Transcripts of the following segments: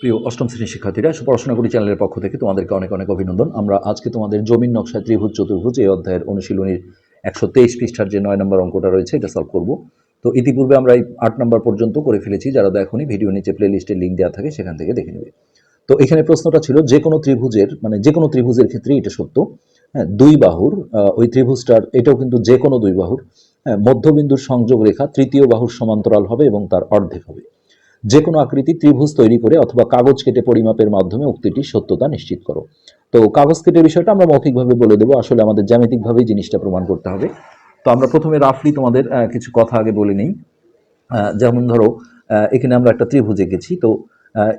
প্রিয় অষ্টম শ্রেণির শিক্ষার্থীরা পড়াশোনা করি চ্যানেলের পক্ষ থেকে তোমাদেরকে অনেক অনেক অভিনন্দন। আমরা আজকে তোমাদের জমির নকশায় ত্রিভুজ চতুর্ভুজ, এই অধ্যায়ের অনুশীলনীর একশো তেইশ পৃষ্ঠার যে নয় নম্বর অঙ্কটা রয়েছে, এটা সলভ করব। তো ইতিপূর্বে আমরা এই আট নম্বর পর্যন্ত করে ফেলেছি, যারা দেখনি ভিডিও নিচে প্লে লিস্টের লিঙ্ক দেওয়া থাকে, সেখান থেকে দেখে নেবে। তো এখানে প্রশ্নটা ছিল, যে কোনো ত্রিভুজের মানে যে কোনো ত্রিভুজের ক্ষেত্রে এটা সত্য? হ্যাঁ দুই বাহুর ওই ত্রিভুজটার, এটাও কিন্তু যে কোনো দুই বাহুর হ্যাঁ মধ্যবিন্দুর সংযোগ রেখা তৃতীয় বাহুর সমান্তরাল হবে এবং তার অর্ধেক হবে। যে কোনো আকৃতি ত্রিভুজ তৈরি করে অথবা কাগজ কেটে পরিমাপের মাধ্যমে উক্তিটির সত্যতা নিশ্চিত করো। তো কাগজ কেটে বিষয়টা আমরা মৌখিকভাবে বলে দেবো। আসলে আমাদের জ্যামিতিকভাবেই জিনিসটা প্রমাণ করতে হবে। তো আমরা প্রথমে রাফলি তোমাদের কিছু কথা আগে বলে নিই। যেমন ধরো এখানে আমরা একটা ত্রিভুজ এঁকেছি। তো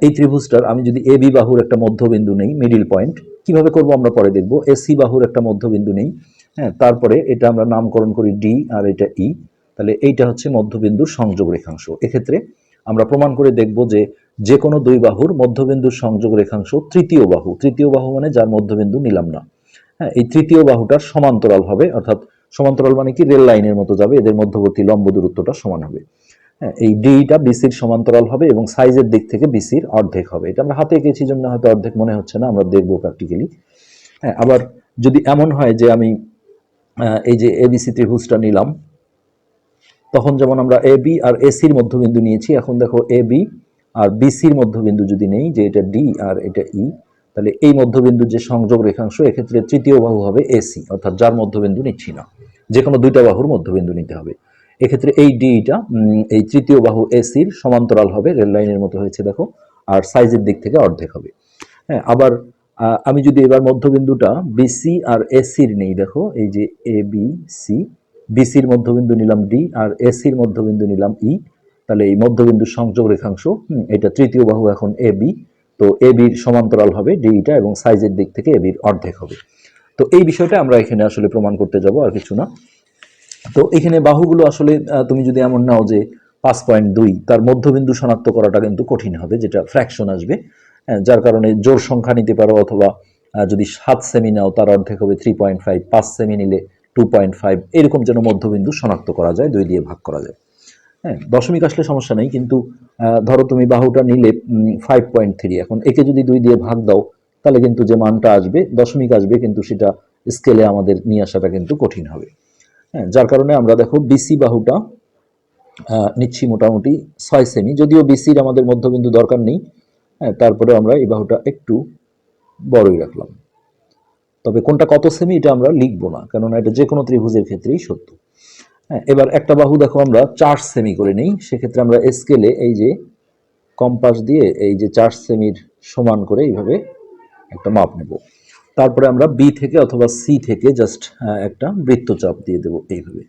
এই ত্রিভুজটার আমি যদি এ বি বাহুর একটা মধ্যবিন্দু নেই মিডিল পয়েন্ট কীভাবে করব আমরা পরে দেখব। এসি বাহুর একটা মধ্যবিন্দু নেই। হ্যাঁ তারপরে এটা আমরা নামকরণ করি ডি আর এটা ই। তাহলে এইটা হচ্ছে মধ্যবিন্দুর সংযোগ রেখাংশ। এক্ষেত্রে আমরা প্রমাণ করে দেখব যে যে কোনো দুই বাহুর মধ্যবিন্দুর সংযোগ রেখাংশ তৃতীয় বাহু। তৃতীয় বাহু মানে যার মধ্যবিন্দু নিলাম না। হ্যাঁ এই তৃতীয় বাহুটার সমান্তরাল হবে, অর্থাৎ সমান্তরাল মানে কি? রেল লাইনের মতো যাবে, এদের মধ্যবর্তী লম্ব দূরত্বটা সমান হবে। হ্যাঁ এই ডিটা বিসির সমান্তরাল হবে এবং সাইজের দিক থেকে বিসির অর্ধেক হবে। এটা আমরা হাতে এঁকেছি জন্য হয়তো অর্ধেক মনে হচ্ছে না, আমরা দেখব প্র্যাকটিক্যালি হ্যাঁ আবার যদি এমন হয় যে আমি এই যে এবিসি ত্রিভুজটা নিলাম তখন যেমন আমরা এ বি আর এসির মধ্যবিন্দু নিয়েছি, এখন দেখো এ বি আর বিসির মধ্যবিন্দু যদি নেই, যে এটা ডি আর এটা ই তাহলে এই মধ্যবিন্দুর যে সংযোগ রেখাংশ, এক্ষেত্রে তৃতীয় বাহু হবে এসি অর্থাৎ যার মধ্যবিন্দু নিচ্ছি না। যে কোনো দুইটা বাহুর মধ্যবিন্দু নিতে হবে। এক্ষেত্রে এই ডিটা এই তৃতীয় বাহু এসির সমান্তরাল হবে, রেল লাইনের মতো হয়েছে, দেখো, আর সাইজের দিক থেকে অর্ধেক হবে। হ্যাঁ আবার আমি যদি এবার মধ্যবিন্দুটা বিসি আর এসির নেই, দেখো, এই যে এ বি সি বিসির মধ্যবিন্দু নিলাম ডি আর এসির মধ্যবিন্দু নিলাম ই তাহলে এই মধ্যবিন্দুর সংযোগ রেখাংশ এটা তৃতীয় বাহু এখন এ বি তো এ বির সমান্তরাল হবে ডিটা এবং সাইজের দিক থেকে এ বির অর্ধেক হবে। তো এই বিষয়টা আমরা এখানে আসলে প্রমাণ করতে যাব, আর কিছু না। তো এখানে বাহুগুলো আসলে তুমি যদি এমন নাও যে পাঁচ পয়েন্ট দুই, তার মধ্যবিন্দু শনাক্ত করাটা কিন্তু কঠিন হবে, যেটা ফ্র্যাকশন আসবে। যার কারণে জোর সংখ্যা নিতে পারো অথবা যদি সাত সেমি নাও, তার অর্ধেক হবে থ্রি পয়েন্ট ফাইভ পাঁচ সেমি নিলে টু পয়েন্ট ফাইভ এরকম যেন মধ্যবিন্দু শনাক্ত করা যায়, দুই দিয়ে ভাগ করা যায়। হ্যাঁ দশমিক আসলে সমস্যা নেই, কিন্তু ধরো তুমি বাহুটা নিলে ফাইভ পয়েন্ট থ্রি এখন একে যদি দুই দিয়ে ভাগ দাও, তাহলে কিন্তু যে মানটা আসবে, দশমিক আসবে, কিন্তু সেটা স্কেলে আমাদের নিয়ে আসাটা কিন্তু কঠিন হবে। হ্যাঁ যার কারণে আমরা দেখো বিসি বাহুটা নিচ্ছি মোটামুটি ছয় সেমি যদিও বিসির আমাদের মধ্যবিন্দু দরকার নেই হ্যাঁ তারপরে আমরা এই বাহুটা একটু বড়ই রাখলাম। তবে কোনটা কত সেমি এটা আমরা লিখব না, কেননা এটা যে কোনো ত্রিভুজের ক্ষেত্রেই সত্য। হ্যাঁ এবার একটা বাহু দেখো আমরা চার সেমি করে নেই, সেক্ষেত্রে আমরা স্কেলে এই যে কম্পাস দিয়ে এই যে চার সেমির সমান করে এইভাবে একটা মাপ নেব। তারপরে আমরা বি থেকে অথবা সি থেকে জাস্ট একটা বৃত্তচাপ দিয়ে দেব এইভাবে।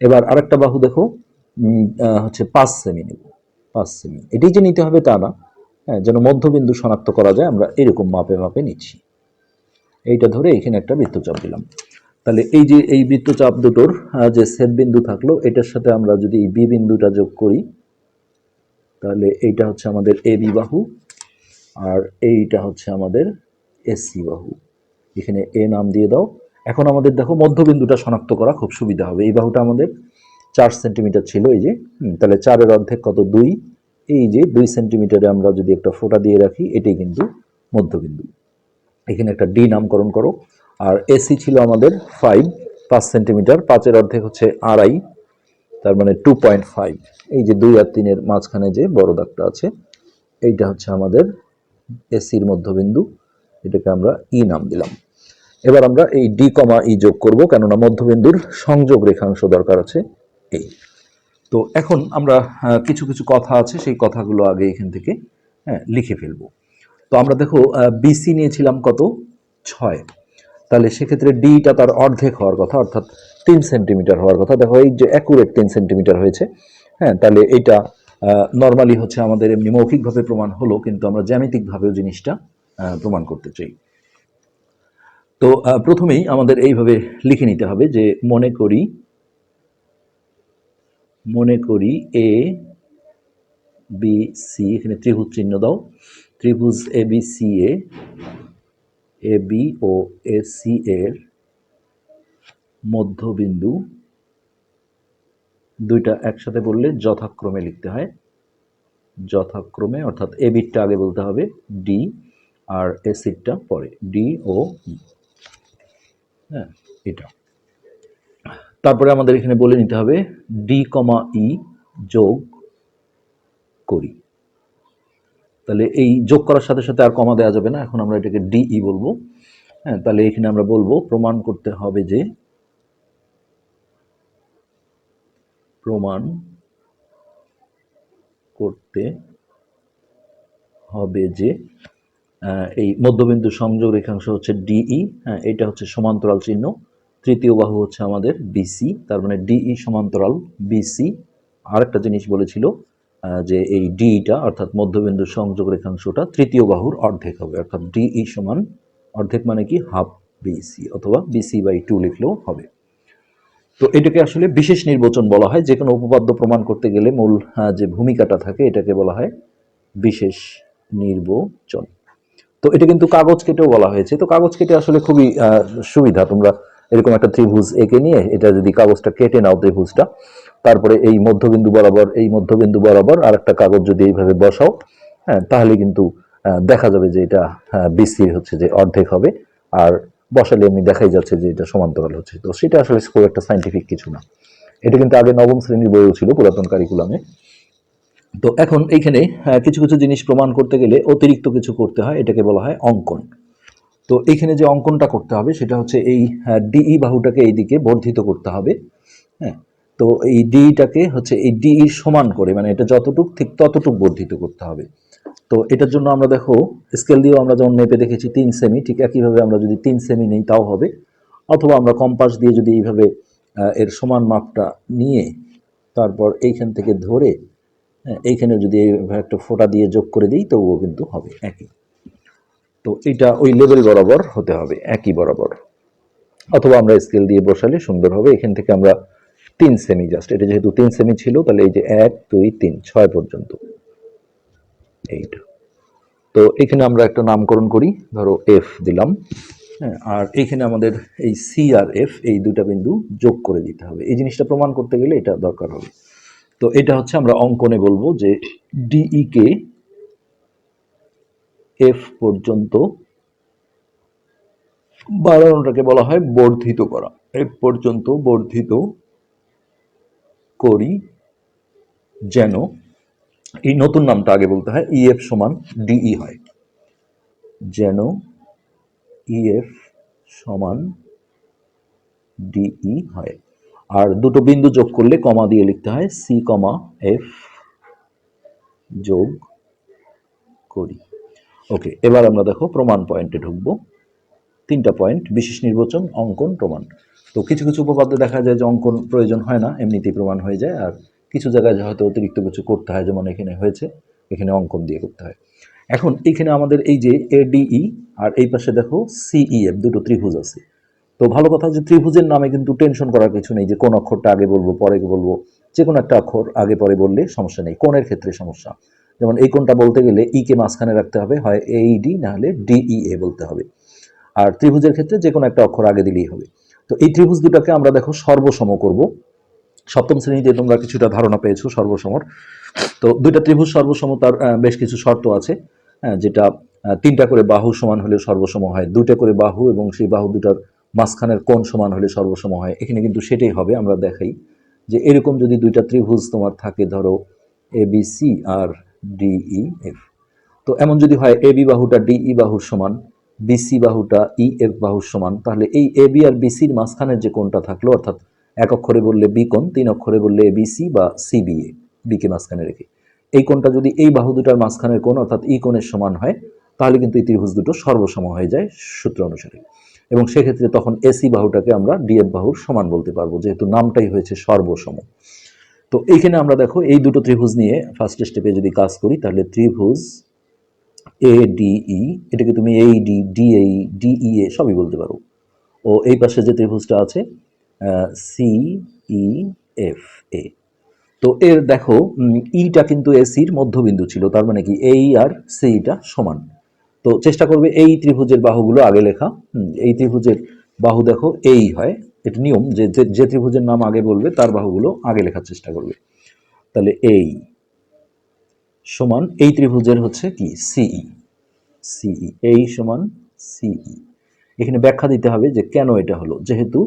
এবার আরেকটা বাহু দেখো হচ্ছে পাঁচ সেমি নেব, পাঁচ সেমি এটাই যে নিতে হবে তা না হ্যাঁ যেন মধ্যবিন্দু শনাক্ত করা যায়, আমরা এরকম মাপে মাপে নিচ্ছি। এইটা ধরে এখানে একটা বৃত্তচাপ দিলাম। তাহলে এই যে এই বৃত্তচাপ দুটোর যে ছেদ বিন্দু থাকল, এটার সাথে আমরা যদি এই বি বিন্দুটা যোগ করি, তাহলে এইটা হচ্ছে আমাদের এ বি বাহু, আর এইটা হচ্ছে আমাদের এসি বাহু। এখানে এ নাম দিয়ে দাও। এখন আমাদের দেখো মধ্যবিন্দুটা শনাক্ত করা খুব সুবিধা হবে। এই বাহুটা আমাদের চার সেন্টিমিটার ছিল, এই যে তাহলে চারের অর্ধেক কত? দুই। এই যে দুই সেন্টিমিটারে আমরা যদি একটা ফোঁটা দিয়ে রাখি, এটাই কিন্তু মধ্যবিন্দু। এখানে একটা ডি নামকরণ করো। আর এসি ছিল আমাদের ফাইভ পাঁচ সেন্টিমিটার পাঁচের অর্ধেক হচ্ছে আড়াই, তার মানে টু পয়েন্ট ফাইভ এই যে দুই আর তিনের মাঝখানে যে বড় দাগটা আছে, এইটা হচ্ছে আমাদের এসির মধ্যবিন্দু, এটাকে আমরা ই নাম দিলাম। এবার আমরা এই ডি কমা ই যোগ করব, কেননা মধ্যবিন্দুর সংযোগ রেখাংশ দরকার আছে এই। তো এখন আমরা কিছু কিছু কথা আছে, সেই কথাগুলো আগে এখান থেকে হ্যাঁ লিখে ফেলব। তো আমরা দেখো বিসি নিয়েছিলাম কত? ছয়। তাহলে সেক্ষেত্রে ডিটা তার অর্ধেক হওয়ার কথা, অর্থাৎ তিন সেন্টিমিটার হওয়ার কথা। দেখো, এই যে অ্যাকুরেট তিন সেন্টিমিটার হয়েছে হ্যাঁ তাহলে এটা নর্মালি হচ্ছে আমাদের এমনি মৌখিকভাবে প্রমাণ হলো, কিন্তু আমরা জ্যামিতিকভাবেও জিনিসটা প্রমাণ করতে চাই। তো প্রথমেই আমাদের এইভাবে লিখে নিতে হবে যে মনে করি মনে করি এ বি সি এখানে ত্রিভুজ চিহ্ন দাও। ত্রিভুজ A B C A A B O A C এর মধ্যবিন্দু দুইটা একসাথে বললে যথাক্রমে লিখতে হয়। যথাক্রমে অর্থাৎ এ বিটটা আগে বলতে হবে ডি আর এসিডটা পরে ডি ও ই হ্যাঁ এটা। তারপরে আমাদের এখানে বলে নিতে হবে ডি কমা ই যোগ করি। তাহলে এই যোগ করার সাথে সাথে আর কমা দেওয়া যাবে না। এখন আমরা এটাকে ডিই বলব। হ্যাঁ তাহলে এখানে আমরা বলব, প্রমাণ করতে হবে যে প্রমাণ করতে হবে যে এই মধ্যবিন্দু সংযোগ রেখাংশ হচ্ছে ডিই হ্যাঁ এটা হচ্ছে সমান্তরাল চিহ্ন। তৃতীয় বাহু হচ্ছে আমাদের বিসি তার মানে ডিই সমান্তরাল বিসি আরেকটা জিনিস বলেছিল যে এই ডিটা অর্থাৎ মধ্যবিন্দু সংযোগ রেখাংশটা তৃতীয় বাহুর অর্ধেক হবে, অর্থাৎ ডিই সমান অর্ধেক মানে কি? হাফ বিসি অথবা বিসি বাই টু লিখলেও হবে। তো এটাকে আসলে বিশেষ নির্বাচন বলা হয় যে কোনো উপপাদ্য প্রমাণ করতে গেলে মূল যে ভূমিকাটা থাকে এটাকে বলা হয় বিশেষ নির্বাচন। তো এটা কিন্তু কাগজ কেটেও বলা হয়েছে। তো কাগজ কেটে আসলে খুবই সুবিধা। তোমরা এরকম একটা ত্রিভুজ এঁকে নিয়ে এটা যদি কাগজটা কেটে নাও ত্রিভুজটা তারপরে এই মধ্যবিন্দু বরাবর, এই মধ্যবিন্দু বরাবর আর একটা কাগজ যদি এইভাবে বসাও হ্যাঁ তাহলে কিন্তু দেখা যাবে যে এটা বিসি হচ্ছে, যে অর্ধেক হবে। আর বসালে এমনি দেখাই যাচ্ছে যে এটা সমান্তরাল হচ্ছে। তো সেটা আসলে খুব একটা সাইন্টিফিক কিছু না। এটা কিন্তু আগে নবম শ্রেণির বইও ছিল, পুরাতন কারিকুলামে তো এখন এইখানে কিছু কিছু জিনিস প্রমাণ করতে গেলে অতিরিক্ত কিছু করতে হয়, এটাকে বলা হয় অঙ্কন। তো এইখানে যে অঙ্কনটা করতে হবে, সেটা হচ্ছে এই ডিই বাহুটাকে এইদিকে বর্ধিত করতে হবে হ্যাঁ। তো এই ডিটাকে হচ্ছে এই ডিই সমান করে মানে এটা যতটুক ঠিক ততটুক বর্ধিত করতে হবে। তো এটার জন্য আমরা দেখো স্কেল দিয়েও আমরা যেমন মেপে দেখেছি তিন সেমি ঠিক একইভাবে আমরা যদি তিন সেমি নেই তাও হবে। অথবা আমরা কম্পাস দিয়ে যদি এইভাবে এর সমান মাপটা নিয়ে তারপর এইখান থেকে ধরে হ্যাঁ, এইখানে যদি এইভাবে একটা ফোঁটা দিয়ে যোগ করে দিই তবুও কিন্তু হবে একই। তো এটা ওই লেভেল বরাবর হতে হবে একই বরাবর। অথবা আমরা স্কেল দিয়ে বসালে সুন্দর হবে। এখান থেকে আমরা তিন সেমি জাস্ট এটা যেহেতু তিন সেমি ছিল, তাহলে এই যে এক, দুই, তিন, ছয় পর্যন্ত। এইটা। তো এখানে আমরা একটা নামকরণ করি, ধরো এফ দিলাম। হ্যাঁ আর এখানে আমাদের এই সি আর এফ এই দুটা বিন্দু যোগ করে দিতে হবে। এই জিনিসটা প্রমাণ করতে গেলে এটা দরকার হবে। তো এটা হচ্ছে আমরা অঙ্কনে বলব যে ডিই কে এফ পর্যন্ত বাড়ানোটাকে বলা হয় বর্ধিত করা। এফ পর্যন্ত বর্ধিত করি যেন এই নতুন নামটা আগে বলতে হয় ইএফ সমান ডিই হয়। যেন ইএফ সমান ডিই হয়। আর দুটো বিন্দু যোগ করলে কমা দিয়ে লিখতে হয় সি কমা এফ যোগ করি। ওকে, এবার আমরা দেখো প্রমাণ পয়েন্টে ঢুকবো। তিনটা পয়েন্ট, বিশেষ নির্বাচন, অঙ্কন, প্রমাণ। তো কিছু কিছু উপপাদ্যে দেখা যায় যে অঙ্কন প্রয়োজন হয় না, এমনিতেই প্রমাণ হয়ে যায়। আর কিছু জায়গায় হয়তো অতিরিক্ত কিছু করতে হয়, যেমন এখানে হয়েছে, এখানে অঙ্কন দিয়ে করতে হয়। এখন এখানে আমাদের এই যে এডিই আর এই পাশে দেখো সিইএফ দুটো ত্রিভুজ আছে। তো ভালো কথা যে ত্রিভুজের নামে কিন্তু টেনশন করার কিছু নেই যে কোন অক্ষরটা আগে বলব, পরে বলব। যে কোনো একটা অক্ষর আগে পরে বললে সমস্যা নেই, কোণের ক্ষেত্রে সমস্যা। যেমন এই কোণটা বলতে গেলে ই কে মাঝখানে রাখতে হবে, হয় এইডি না হলে ডিইএ বলতে হবে। আর ত্রিভুজের ক্ষেত্রে যে কোনো একটা অক্ষর আগে দিলেই হবে। তো এই ত্রিভুজ দুটাকে আমরা দেখো সর্বসম করব। সপ্তম শ্রেণীতে তোমরা কিছুটা ধারণা পেয়েছ সর্বসমর। তো দুইটা ত্রিভুজ সর্বসমতার আহ, বেশ কিছু শর্ত আছে যেটা তিনটা করে বাহু সমান হলে সর্বসম হয় দুইটা করে বাহু এবং সেই বাহু দুটার মাঝখানের কোণ সমান হলে সর্বসম হয়। এখানে কিন্তু সেটাই হবে আমরা দেখাই যে এরকম যদি দুইটা ত্রিভুজ তোমার থাকে ধরো এ বি সি আর ডিই এফ তো এমন যদি হয় এ বি বাহুটা ডিই বাহুর সমান বিসি বাহুটা ই এফ বাহুর সমান, তাহলে এই এ বি আর বিসির মাঝখানের যে কোণটা থাকল, অর্থাৎ এক অক্ষরে বললে বি কোণ, তিন অক্ষরে বললে এ বিসি বা সি বি সিবিএ বিকে মাঝখানে রেখে। এই কোণটা যদি এই বাহু দুটার মাঝখানের কোণ, অর্থাৎ ই কোণের সমান হয়, তাহলে কিন্তু এই ত্রিভুজ দুটো সর্বসম হয়ে যায় সূত্র অনুসারে। এবং সেক্ষেত্রে তখন এসি বাহুটাকে আমরা ডিএফ বাহুর সমান বলতে পারব, যেহেতু নামটাই হয়েছে সর্বসম। তো এইখানে আমরা দেখো, এই দুটো ত্রিভুজ নিয়ে ফার্স্ট স্টেপে যদি কাজ করি, তাহলে ত্রিভুজ এ ডিই এটাকে তুমি এই ডি ডিএই ডিই এ সবই বলতে পারো। ও এই পাশে যে ত্রিভুজটা আছে সি ই এফ এ তো এর দেখো ইটা কিন্তু এসির মধ্যবিন্দু ছিল, তার মানে কি এই আর সিটা সমান। তো চেষ্টা করবে এই ত্রিভুজের বাহুগুলো আগে লেখা। এই ত্রিভুজের বাহু দেখো এই হয় এটা নিয়ম যে- যে ত্রিভুজের নাম আগে বলবে, তার বাহুগুলো আগে লেখার চেষ্টা করবে। তাহলে এই সমান এই ত্রিভুজের হচ্ছে কি? সিই সিই এই সমান সিই এখানে ব্যাখ্যা দিতে হবে যে কেন এটা হলো। যেহেতু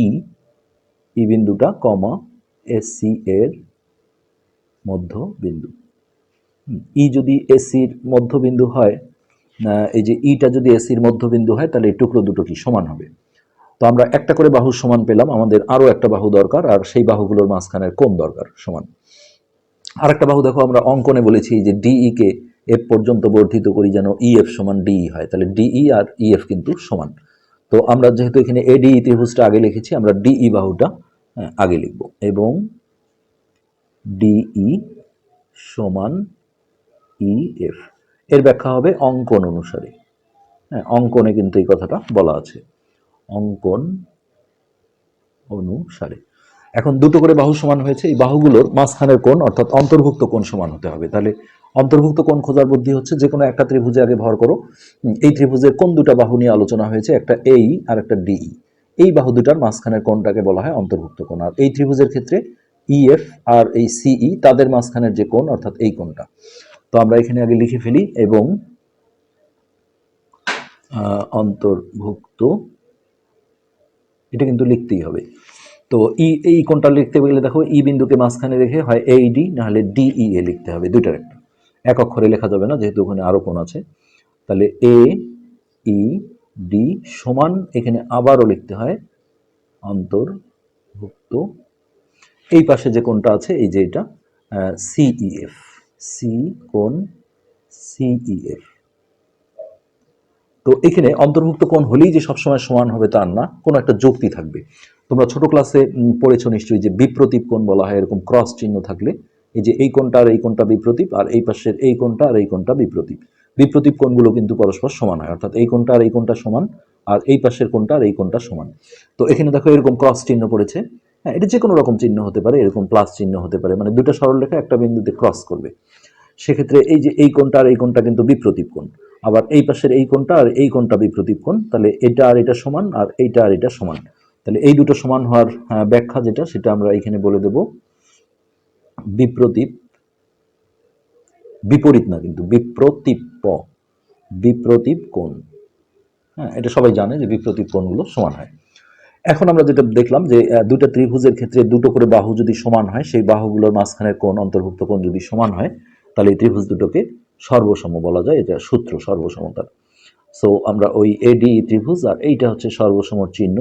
ই ই বিন্দুটা কমা এস সি এর মধ্যবিন্দু। ই যদি এসির মধ্যবিন্দু হয় আহ, এই যে ইটা যদি এসির মধ্যবিন্দু হয় তাহলে এই টুকরো দুটো কি সমান হবে? তো আমরা একটা করে বাহু সমান পেলাম আমাদের আরও একটা বাহু দরকার আর সেই বাহুগুলোর মাঝখানের কোণ দরকার সমান। আর একটা বাহু দেখো আমরা অঙ্কনে বলেছি যে ডিই কে এফ পর্যন্ত বর্ধিত করি যেন ইএফ সমান ডিই হয়। তাহলে ডিই আর ইএফ কিন্তু সমান। তো আমরা যেহেতু এখানে এডিই ত্রিভুজটা আগে লিখেছি আমরা ডিই বাহুটা হ্যাঁ, আগে লিখব। এবং ডিই সমান ইএফ এর ব্যাখ্যা হবে অঙ্কন অনুসারে। হ্যাঁ অঙ্কনে কিন্তু এই কথাটা বলা আছে। অঙ্কন অনুসারে। এখন দুটো করে বাহু সমান হয়েছে। এই বাহুগুলোর মাঝখানের কোণ, অর্থাৎ অন্তর্ভুক্ত কোণ সমান হতে হবে। তাহলে অন্তর্ভুক্ত কোণ খোঁজার বুদ্ধি হচ্ছে যে কোনো একটা ত্রিভুজে আগে ভর করো। এই ত্রিভুজের কোন দুটা বাহু নিয়ে আলোচনা হয়েছে, একটা এই আর একটা ডিই এই বাহু দুটার মাঝখানের কোণটাকে বলা হয় অন্তর্ভুক্ত কোণ। আর এই ত্রিভুজের ক্ষেত্রে ইএফ আর এই সিই তাদের মাঝখানের যে কোণ, অর্থাৎ এই কোণটা। তো আমরা এখানে আগে লিখে ফেলি এবং অন্তর্ভুক্ত, এটা কিন্তু লিখতেই হবে। তো ই, এই কোনটা লিখতে গেলে দেখো, ই বিন্দুকে মাঝখানে রেখে হয় এই ডি নাহলে ডিই এ লিখতে হবে দুইটার একটা। এক অক্ষরে লেখা যাবে না, যেহেতু ওখানে আরও কোন আছে। তাহলে এ ই ডি সমান, এখানে আবারও লিখতে হয় অন্তর্ভুক্ত। এই পাশে যে কোনটা আছে, এই যে এটা সিইএফ সি কোণ সিইএফ তো এখানে অন্তর্ভুক্ত কোণ হলেই যে সবসময় সমান হবে তার না, কোনো একটা যুক্তি থাকবে। তোমরা ছোট ক্লাসে পড়েছো নিশ্চয়ই যে বিপ্রতীপ কোণ বলা হয়, এরকম ক্রস চিহ্ন থাকলে। এই যে এই কোণটা আর এই কোণটা বিপ্রতীপ, আর এই পাশের এই কোণটা আর এই কোণটা বিপ্রতীপ। বিপ্রতীপ কোণগুলো কিন্তু পরস্পর সমান হয়, অর্থাৎ এই কোণটা আর এই কোণটা সমান, আর এই পাশের কোণটা আর এই কোণটা সমান। তো এখানে দেখো এরকম ক্রস চিহ্ন পড়েছে। হ্যাঁ এটা যে কোনো রকম চিহ্ন হতে পারে, এরকম প্লাস চিহ্ন হতে পারে মানে দুটো সরলরেখা একটা বিন্দুতে ক্রস করবে। সেক্ষেত্রে এই যে এই কোণটা আর এই কোণটা কিন্তু বিপ্রতীপ কোণ। আবার এই পাশের এই কোণটা আর এই কোণটা বিপ্রতীপ কোণ তাহলে এটা আর এটা সমান আর এইটা আর এটা সমান। তাহলে এই দুটো সমান হওয়ার আহ, ব্যাখ্যা যেটা সেটা আমরা এখানে বলে দেব। বিপ্রতীপ বিপরীত না কিন্তু বিপ্রতীপ বিপ্রতীপ কোণ। হ্যাঁ এটা সবাই জানে যে বিপ্রতীপ কোণগুলো সমান হয়। এখন আমরা যেটা দেখলাম যে দুটো ত্রিভুজের ক্ষেত্রে দুটো করে বাহু যদি সমান হয় সেই বাহুগুলোর মাঝখানের কোণ অন্তর্ভুক্ত কোণ যদি সমান হয় তাহলে এই ত্রিভুজ দুটোকে সর্বসম বলা যায়, এটা সূত্র সর্বসমতার সো আমরা ওই এডি ত্রিভুজ আর এইটা হচ্ছে সর্বসম চিহ্ন।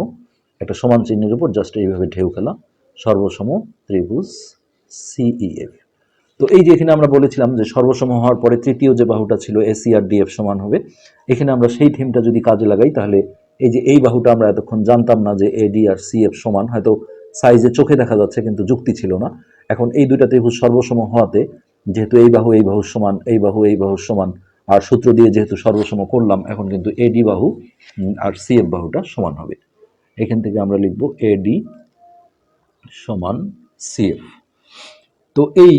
একটা সমান চিহ্নের উপর জাস্ট এইভাবে ঢেউ খেলা সর্বসম ত্রিভুজ সিইএফ তো এই যে এখানে আমরা বলেছিলাম যে সর্বসম হওয়ার পরে তৃতীয় যে বাহুটা ছিল এসি আর ডিএফ সমান হবে, এখানে আমরা সেই থিমটা যদি কাজে লাগাই, তাহলে এই যে এই বাহুটা আমরা এতক্ষণ জানতাম না যে এডি আর সিএফ সমান, হয়তো সাইজে চোখে দেখা যাচ্ছে, কিন্তু যুক্তি ছিল না। এখন এই দুইটা ত্রিভুজ সর্বসম হওয়াতে যেহেতু এই বাহু, এই বাহুর সমান, এই বাহু, এই বাহুর সমান, আর সূত্র দিয়ে যেহেতু সর্বসম করলাম, এখন কিন্তু এডি বাহু আর সিএফ বাহুটা সমান হবে। এখান থেকে আমরা লিখব এডি সমান সিএফ তো এই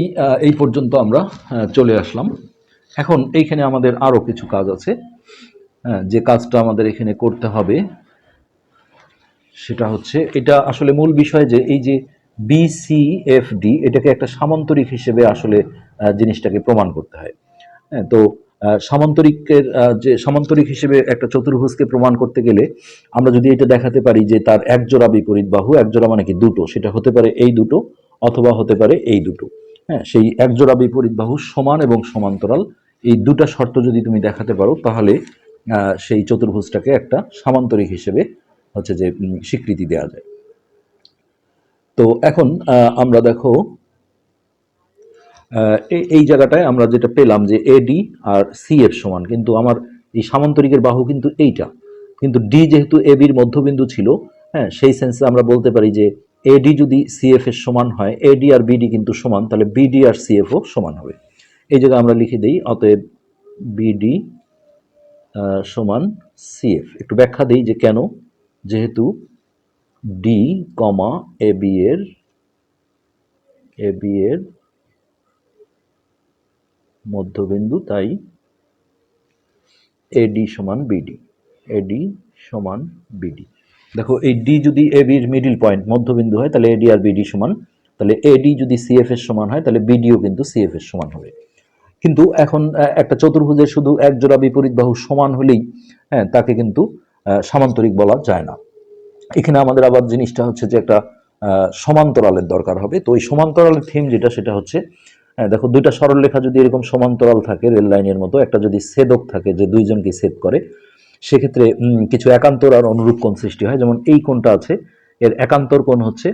এই পর্যন্ত আমরা চলে আসলাম। এখন এইখানে আমাদের আরও কিছু কাজ আছে। যে কাজটা আমাদের এখানে করতে হবে, সেটা হচ্ছে, এটা আসলে মূল বিষয় যে, এই যে বিসিএফডি এটাকে একটা সামান্তরিক হিসেবে আসলে জিনিসটাকে প্রমাণ করতে হয়। হ্যাঁ তো সামান্তরিকের যে, সামান্তরিক হিসেবে একটা চতুর্ভুজকে প্রমাণ করতে গেলে আমরা যদি এটা দেখাতে পারি যে তার এক জোড়া বিপরীত বাহু এক জোড়া মানে কি দুটো, সেটা হতে পারে এই দুটো অথবা হতে পারে এই দুটো। হ্যাঁ সেই এক জোড়া বিপরীত বাহু সমান এবং সমান্তরাল, এই দুটা শর্ত যদি তুমি দেখাতে পারো, তাহলে সেই চতুর্ভুজটাকে একটা সামান্তরিক হিসেবে হচ্ছে যে স্বীকৃতি দেওয়া যায়। তো এখন আমরা দেখো এই জায়গাটায় আমরা যেটা পেলাম যে এডি আর সি এফ সমান, কিন্তু আমার এই সামান্তরিকের বাহু কিন্তু এইটা। কিন্তু ডি যেহেতু এবির মধ্যবিন্দু ছিল হ্যাঁ সেই সেন্সে আমরা বলতে পারি যে এডি যদি সিএফ এর সমান হয় এডি আর বিডি কিন্তু সমান, তাহলে বিডি আর সিএফও সমান হবে। এই জায়গায় আমরা লিখে দিই, অতএব বিডি সমান সিএফ একটু ব্যাখ্যা দিই যে কেন, যেহেতু ডি কমা এ বি এর এ বি এর মধ্যবিন্দু, তাই এডি সমান বিডি এডি সমান বিডি দেখো, এই ডি যদি এ বির মিডিল পয়েন্ট মধ্যবিন্দু হয়, তাহলে এডি আর বিডি সমান, তাহলে এডি যদি সিএফ এর সমান হয়, তাহলে বিডিও কিন্তু সিএফ এর সমান হবে। কিন্তু এখন একটা চতুর্ভুজের শুধু এক জোড়া বিপরীত বাহু সমান হলেই হ্যাঁ তাকে কিন্তু সামান্তরিক বলা যায় না। এখানে আমাদের আবার জিনিসটা হচ্ছে যে একটা সমান্তরালের দরকার হবে। তো ওই সমান্তরালের থিম যেটা, সেটা হচ্ছে দেখো দুইটা সরলরেখা যদি এরকম সমান্তরাল থাকে রেল লাইনের মতো, একটা যদি সেদক থাকে যে দুইজনকে সেদ করে, সেক্ষেত্রে কিছু একান্তর আর অনুরূপ কোণ সৃষ্টি হয়। যেমন এই কোণটা আছে, এর একান্তর কোণ হচ্ছে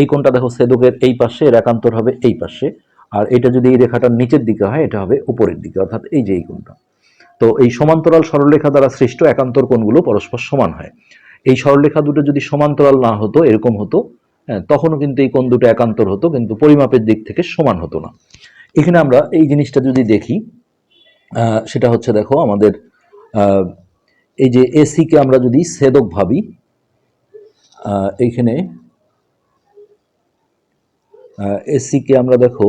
এই কোণটা দেখো সেদকের এই পাশে, এর একান্তর হবে এই পাশে। আর এটা যদি এই রেখাটার নিচের দিকে হয়, এটা হবে উপরের দিকে, অর্থাৎ এই যে এই কোণটা। তো এই সমান্তরাল সরলরেখা দ্বারা সৃষ্ট একান্তর কোণগুলো পরস্পর সমান হয়। এই সরলরেখা দুটো যদি সমান্তরাল না হতো এরকম হতো হ্যাঁ, তখনও কিন্তু এই কোণ দুটো একান্তর হতো কিন্তু পরিমাপের দিক থেকে সমান হতো না। এখানে আমরা এই জিনিসটা যদি দেখি সেটা হচ্ছে দেখো আমাদের এই যে এসিকে আমরা যদি সেদক ভাবি এইখানে এসিকে আমরা দেখো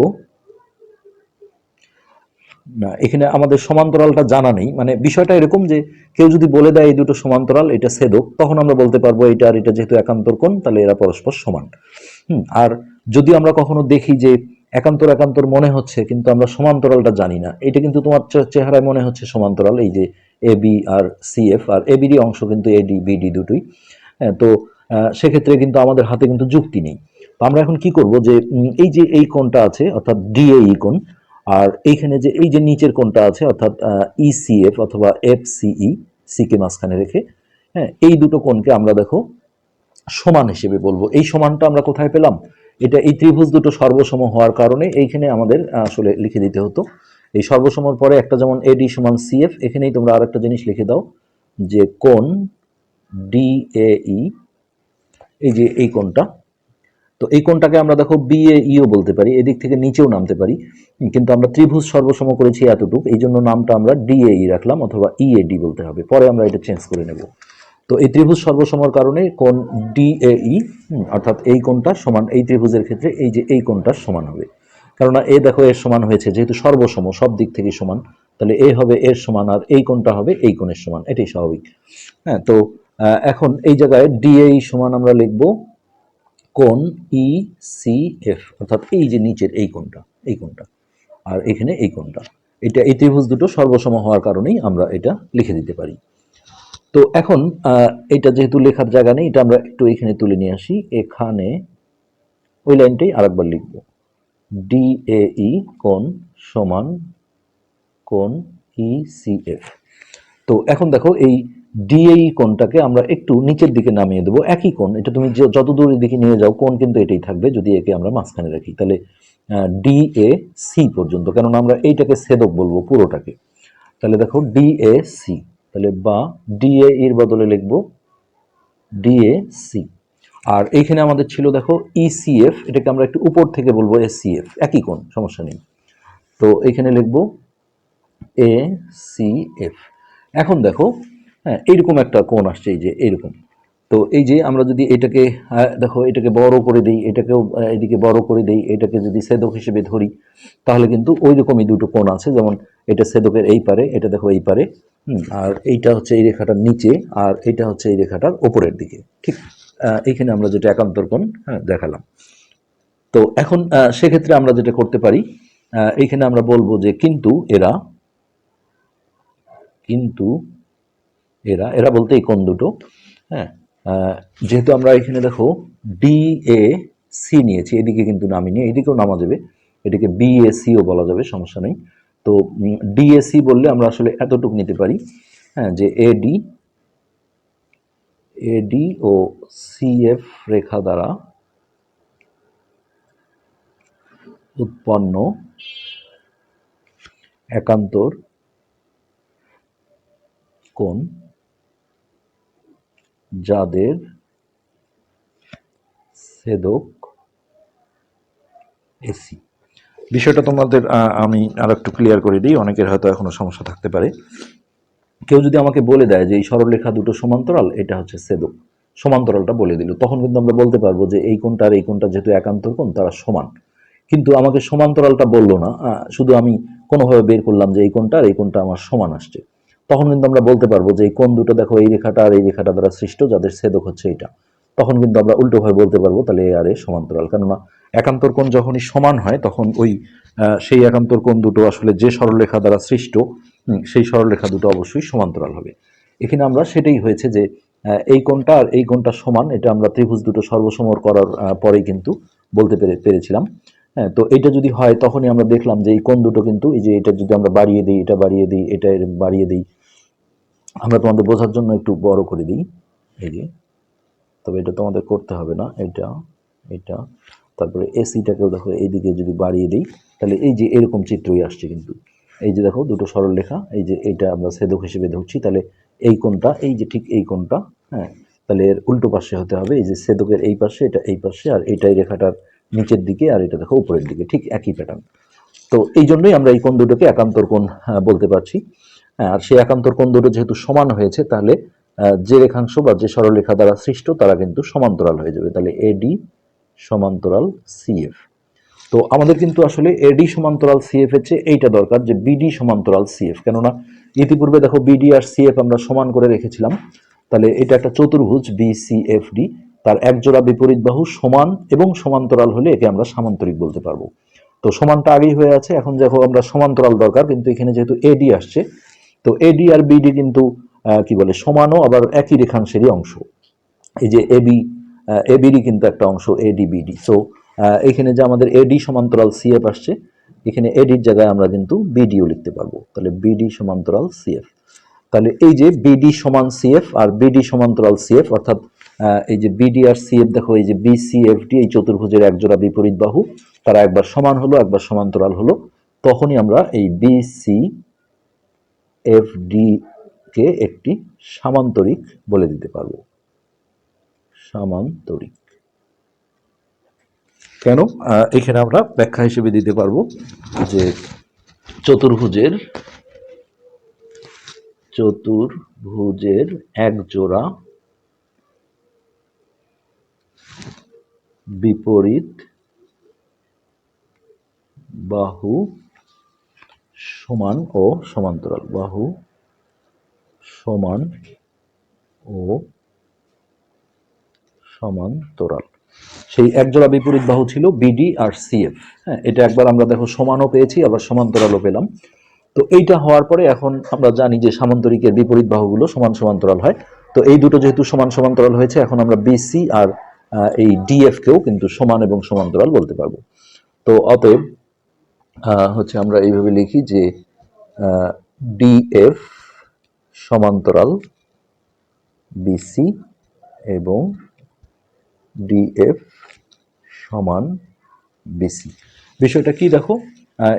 না এখানে আমাদের সমান্তরালটা জানা নেই। মানে বিষয়টা এরকম যে কেউ যদি বলে দেয় এই দুটো সমান্তরাল এটা সেদক তখন আমরা বলতে পারব এটা আর এটা যেহেতু একান্তর কোণ তাহলে এরা পরস্পর সমান। হুম আর যদি আমরা কখনো দেখি যে একান্তর একান্তর মনে হচ্ছে কিন্তু আমরা সমান্তরালটা জানি না এটা কিন্তু তোমার চেহারায় মনে হচ্ছে সমান্তরাল এই যে এ বি আর সি এফ আর এ বিডি অংশ কিন্তু এডি বিডি দুটোই। হ্যাঁ, তো সেক্ষেত্রে কিন্তু আমাদের হাতে কিন্তু যুক্তি নেই। আমরা এখন কি করব যে এই যে এই কোণটা আছে অর্থাৎ ডিএই কোণ আর এইখানে যে, এই যে নিচের কোণটা আছে, অর্থাৎ ইসিএফ অথবা এফ সিই সিকে মাঝখানে রেখে হ্যাঁ এই দুটো কোণকে আমরা দেখো সমান হিসেবে বলব। এই সমানটা আমরা কোথায় পেলাম? এটা এই ত্রিভুজ দুটো সর্বসম হওয়ার কারণে এইখানে আমাদের আসলে লিখে দিতে হতো। এই সর্বসমর পরে একটা যেমন এডি সমান সিএফ এখানেই তোমরা আরেকটা জিনিস লিখে দাও, যে কোণ ডিএই এই যে এই কোণটা তো এই কোণটাকে আমরা দেখো বিএইও বলতে পারি, এদিক থেকে নিচেও নামতে পারি। কিন্তু আমরা ত্রিভুজ সর্বসম করেছি এতটুকু, এই জন্য নামটা আমরা ডিএই রাখলাম অথবা ইএডি বলতে হবে। পরে আমরা এটা চেঞ্জ করে নেব। তো এই ত্রিভুজ সর্বসমর কারণে কোণ ডিএই অর্থাৎ এই কোণটা সমান, এই ত্রিভুজের ক্ষেত্রে এই যে এই কোণটা সমান হবে। কেননা এ দেখো এর সমান হয়েছে, যেহেতু সর্বসম, সব দিক থেকে সমান, তাহলে এ হবে এর সমান আর এই কোণটা হবে এই কোণের সমান, এটাই স্বাভাবিক। হ্যাঁ তো এখন এই জায়গায় ডিএই সমান আমরা লিখব কোণ ই সি এফ অর্থাৎ এই যে নিচের এই কোণটা এই কোণটা, আর এখানে এই কোণটা। এটা এই ত্রিভুজ দুটো সর্বসম হওয়ার কারণেই আমরা এটা লিখে দিতে পারি। তো এখন এটা যেহেতু লেখার জায়গা নেই, এটা আমরা একটু এখানে তুলে নিয়ে আসি। এখানে ওই লাইনটাই আরেকবার লিখব। ডিএই কোণ সমান কোণ ই সি এফ তো এখন দেখো এই ডিএই কোণটাকে আমরা একটু নিচের দিকে নামিয়ে দেবো, একই কোণ। এটা তুমি যত দূরের দিকে নিয়ে যাও, কোণ কিন্তু এটাই থাকবে, যদি একে আমরা মাঝখানে রাখি। তাহলে ডিএ সি পর্যন্ত, কেননা আমরা এইটাকে ছেদক বলব পুরোটাকে। তাহলে দেখো ডিএ সি। তাহলে বা ডিএ এর বদলে লিখব ডিএ সি। আর এইখানে আমাদের ছিল দেখো ইসিএফ এটাকে আমরা একটু উপর থেকে বলব এসিএফ একই কোণ, সমস্যা নেই। তো এখানে লিখব এ সি এফ। এখন দেখো হ্যাঁ এইরকম একটা কোণ আসছে, এই যে এইরকম। তো এই যে আমরা যদি এটাকে দেখো, এটাকে বড় করে দিই, এটাকেও এদিকে বড় করে দিই, এটাকে যদি সেদক হিসেবে ধরি, তাহলে কিন্তু ওই রকমই দুটো কোণ আছে। যেমন এটা সেদকের এই পারে, এটা দেখো এই পারে আর এইটা হচ্ছে এই রেখাটার নিচে, আর এটা হচ্ছে এই রেখাটার ওপরের দিকে। ঠিক এইখানে আমরা যেটা একান্তর কোণ হ্যাঁ দেখালাম। তো এখন সেক্ষেত্রে আমরা যেটা করতে পারি এইখানে আমরা বলব যে কিন্তু এরা, কিন্তু এরা এরা বলতে এই কোন দুটো হ্যাঁ? যেহেতু আমরা এখানে দেখো ডি, এ, সি নিয়েছি, এদিকে কিন্তু নামিনি এদিকেও নামা যাবে, এটিকে সিও বলা যাবে, সমস্যা নেই। তো ডিএসি বললে আমরা আসলে এতটুকু নিতে পারি হ্যাঁ যে এডি এডি ও সিএফ রেখা দ্বারা উৎপন্ন একান্তর কোণ যাদের সেদক এসি। বিষয়টা তোমাদের আমি আর একটু ক্লিয়ার করে দিই, অনেকের হয়তো এখনও সমস্যা থাকতে পারে। কেউ যদি আমাকে বলে দেয় যে এই সরলরেখা দুটো সমান্তরাল, এটা হচ্ছে সেদক। সমান্তরালটা বলে দিল। তখন কিন্তু আমরা বলতে পারব যে এই কোণটা আর এই কোণটা যেহেতু একান্তর কোণ, তারা সমান। কিন্তু আমাকে সমান্তরালটা বলল না। শুধু আমি কোনোভাবে বের করলাম যে এই কোনটা আর এই কোনটা আমার সমান আসছে। তখন কিন্তু আমরা বলতে পারব যে কোণ দুটো দেখো, এই রেখাটা আর এই রেখাটা দ্বারা সৃষ্ট, যাদের ছেদক হচ্ছে এটা। তখন কিন্তু আমরা উল্টোভাবে বলতে পারব তাহলে এ আর এ সমান্তরাল। কেননা একান্তর কোণ যখনই সমান হয়, তখন ওই সেই একান্তর কোণ দুটো আসলে যে সরলরেখা দ্বারা সৃষ্ট সেই সরলরেখা দুটো অবশ্যই সমান্তরাল হবে। এখানে আমরা সেটাই হয়েছে যে এই কোণটা আর এই কোণটা সমান, এটা আমরা ত্রিভুজ দুটো সর্বসমর করার পরেই কিন্তু বলতে পেরে, পেরেছিলাম। হ্যাঁ তো এটা যদি হয়, তখনই আমরা দেখলাম যে এই কোণ দুটো কিন্তু, এই যে এটা যদি আমরা বাড়িয়ে দিই, এটা বাড়িয়ে দিই, এটা বাড়িয়ে দিই আমরা তোমাদের বোঝার জন্য একটু বড় করে দিই। এই যে, তবে এটা তোমাদের করতে হবে না, এটা এটা। তারপরে এসিটাকেও দেখো এইদিকে যদি বাড়িয়ে দিই, তাহলে এই যে এরকম চিত্রই আসছে কিন্তু। এই যে দেখো, দুটো সরল রেখা এই যে এইটা আমরা ছেদক হিসেবে ধরছি, তাহলে এই কোণটা, এই যে ঠিক এই কোনটা হ্যাঁ তাহলে এর উল্টো পাশে হতে হবে, এই যে ছেদকের এই পাশে, এটা এই পাশে, আর এইটাই রেখাটার নিচের দিকে, আর এটা দেখো উপরের দিকে, ঠিক একই প্যাটার্ন তো এই জন্যই আমরা এই কোন দুটোকে একান্তর কোণ বলতে পারছি। আর সেই একান্তর কোণ দুটো যেহেতু সমান হয়েছে, তাহলে যে রেখাংশ বা যে সরলরেখা দ্বারা সৃষ্ট, তারা কিন্তু সমান্তরাল হয়ে যাবে। তাহলে এডি সমান্তরাল সিএফ তো আমাদের কিন্তু আসলে এডি সমান্তরাল সিএফ এর চেয়ে এইটা দরকার যে বিডি সমান্তরাল সিএফ কেননা, ইতিপূর্বে দেখো বিডি আর সিএফ আমরা সমান করে রেখেছিলাম। তাহলে এটা একটা চতুর্ভুজ বিসিএফডি তার এক জোড়া বিপরীত বাহু সমান এবং সমান্তরাল হলে একে আমরা সামান্তরিক বলতে পারব। তো সমানটা আগেই হয়ে আছে, এখন দেখো আমরা সমান্তরাল দরকার, কিন্তু এখানে যেহেতু এডি আসছে তো এডি আর বিডি কিন্তু কি বলে, সমানও, আবার একই রেখাংশেরই অংশ। এই যে এবি এবিরই কিন্তু একটা অংশ এডি বিডি সো এখানে যে আমাদের এডি সমান্তরাল সিএফ আসছে, এখানে এডির জায়গায় আমরা কিন্তু বিডিও লিখতে পারব। তাহলে বিডি সমান্তরাল সিএফ তাহলে এই যে বিডি সমান সিএফ আর বিডি সমান্তরাল সিএফ অর্থাৎ এই যে বিডি আর সিএফ দেখো, এই যে বিসিএফডি এই চতুর্ভুজের একজোড়া বিপরীত বাহু, তারা একবার সমান হলো, একবার সমান্তরাল হলো, তখনই আমরা এই বিসি এফডি কে একটি সামান্তরিক বলে দিতে পারব। সামান্তরিক। কেন? এখানে আমরা ব্যাখ্যা হিসেবে দিতে পারব যে চতুর্ভুজের চতুর্ভুজের এক জোড়া বিপরীত বাহু সমান ও সমান্তরাল। বাহু সমান ও সমান্তরাল। সেই একজোড়া বিপরীত বাহু ছিল বিডি আর সিএফ হ্যাঁ এটা একবার আমরা দেখো সমানও পেয়েছি, আবার সমান্তরালও পেলাম। তো এইটা হওয়ার পরে এখন আমরা জানি যে সামান্তরিকের বিপরীত বাহুগুলো সমান সমান্তরাল হয়। তো এই দুটো যেহেতু সমান সমান্তরাল হয়েছে, এখন আমরা বিসি আর এই ডিএফ কেও কিন্তু সমান এবং সমান্তরাল বলতে পারব। তো অতএব হচ্ছে আমরা এইভাবে লিখি যে ডিএফ সমান্তরাল বিসি এবং ডিএফ সমান বিসি বিষয়টা কি দেখো?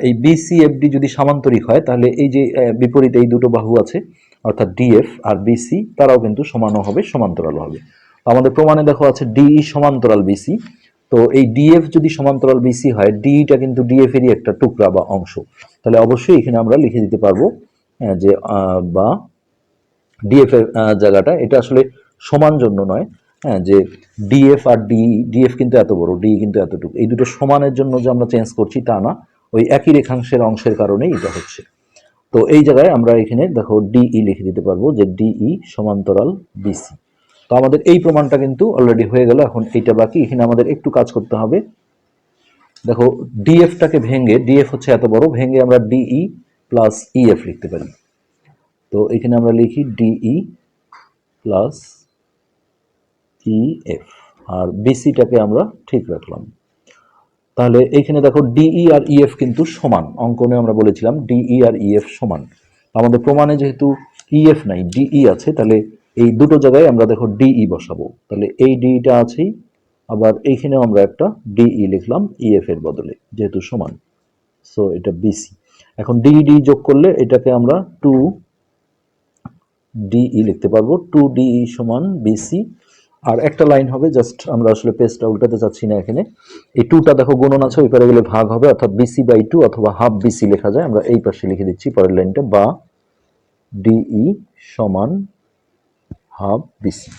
এই বিসিএফডি যদি সামান্তরিক হয়, তাহলে এই যে বিপরীত এই দুটো বাহু আছে, অর্থাৎ ডিএফ আর বিসি তারাও কিন্তু সমানও হবে সমান্তরাল হবে। আমাদের প্রমাণে দেখো আছে ডিই সমান্তরাল বিসি তো এই ডিএফ যদি সমান্তরাল বিসি হয় ডিটা কিন্তু ডিএফ এরই একটা টুকরা বা অংশ। তাহলে অবশ্যই এখানে আমরা লিখে দিতে পারব যে বা ডিএফ এর জায়গাটা। এটা আসলে সমান জন্য নয় হ্যাঁ যে ডিএফ আর ডি ডিএফ কিন্তু এত বড় ডি কিন্তু এতটুকু। এই দুটো সমানের জন্য যে আমরা চেঞ্জ করছি তা না, ওই একই রেখাংশের অংশের কারণেই এটা হচ্ছে। তো এই জায়গায় আমরা এখানে দেখো ডিই লিখে দিতে পারব, যে ডিই সমান্তরাল বিসি তো আমাদের এই প্রমাণটা কিন্তু অলরেডি হয়ে গেল, এখন এইটা বাকি। এখানে আমাদের একটু কাজ করতে হবে। দেখো ডিএফটাকে ভেঙে ডিএফ হচ্ছে এত বড়, ভেঙে আমরা ডিই প্লাস ইএফ লিখতে পারি। তো এখানে আমরা লিখি ডিই প্লাস ইএফ আর বিসিটাকে আমরা ঠিক রাখলাম। তাহলে এইখানে দেখো ডিই আর ইএফ কিন্তু সমান। অঙ্কনে আমরা বলেছিলাম ডিই আর ইএফ সমান। আমাদের প্রমাণে যেহেতু ইএফ নাই ডিই আছে, তাহলে এই দুটো জায়গায় আমরা দেখো ডিই বসাবো। তাহলে এই ডিইটা আছেই, আবার এইখানেও আমরা একটা ডিই লিখলাম ইএফ এর বদলে, যেহেতু সমান। সো এটা বিসি এখন ডিই ডি যোগ করলে এটাকে আমরা টু ডিই লিখতে পারব টু ডিই সমান বিসি আর একটা লাইন হবে, জাস্ট আমরা আসলে পেজটা উল্টাতে চাচ্ছি না এখানে। এই টুটা দেখো গুণন আছে, ওই পারে গেলে ভাগ হবে, অর্থাৎ বিসি বাই টু অথবা হাফ বিসি লেখা যায়। আমরা এই পাশে লিখে দিচ্ছি, পরের লাইনটা, বা ডিই সমান হাফ বিসি।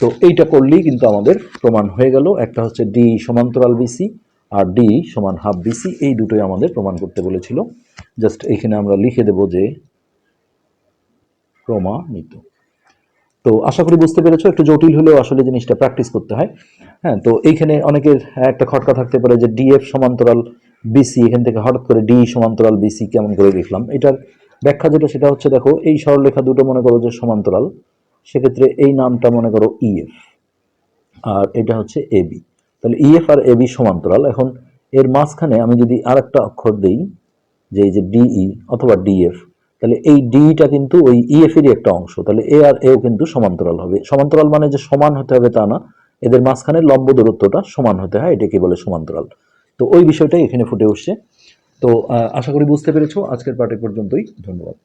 তো এইটা করলেই কিন্তু আমাদের প্রমাণ হয়ে গেল। একটা হচ্ছে ডি সমান্তরাল বিসি আর ডি সমান হাফ বিসি। এই দুটোই আমাদের প্রমাণ করতে বলেছিল। জাস্ট এখানে আমরা লিখে দেব যে প্রমাণিত। তো আশা করি বুঝতে পেরেছ, একটু জটিল হলেও আসলে জিনিসটা প্র্যাকটিস করতে হয়। হ্যাঁ তো এইখানে অনেকের একটা খটকা থাকতে পারে যে ডিএফ সমান্তরাল বিসি, এখান থেকে হঠাৎ করে ডি সমান্তরাল বিসি কেমন করে লিখলাম এটার ব্যাখ্যা যেটা, সেটা হচ্ছে দেখো, এই সরলরেখা দুটো মনে করো যে সমান্তরাল। সেক্ষেত্রে এই নামটা মনে করো ইএফ আর এটা হচ্ছে এবি তাহলে ইএফ আর এবি সমান্তরাল। এখন এর মাঝখানে আমি যদি আরেকটা অক্ষর দিই, যে এই যে ডিই অথবা ডিএফ তাহলে এই ডিটা কিন্তু ওই ইএফ এরই একটা অংশ। তাহলে এ আর এও কিন্তু সমান্তরাল হবে। সমান্তরাল মানে যে সমান হতে হবে তা না। এদের মাঝখানে লম্ব দূরত্বটা সমান হতে হয়, এটাকে বলে সমান্তরাল। তো ওই বিষয়টাই এখানে ফুটে উঠছে। তো আশা করি বুঝতে পেরেছ। আজকের পার্টি পর্যন্তই। ধন্যবাদ।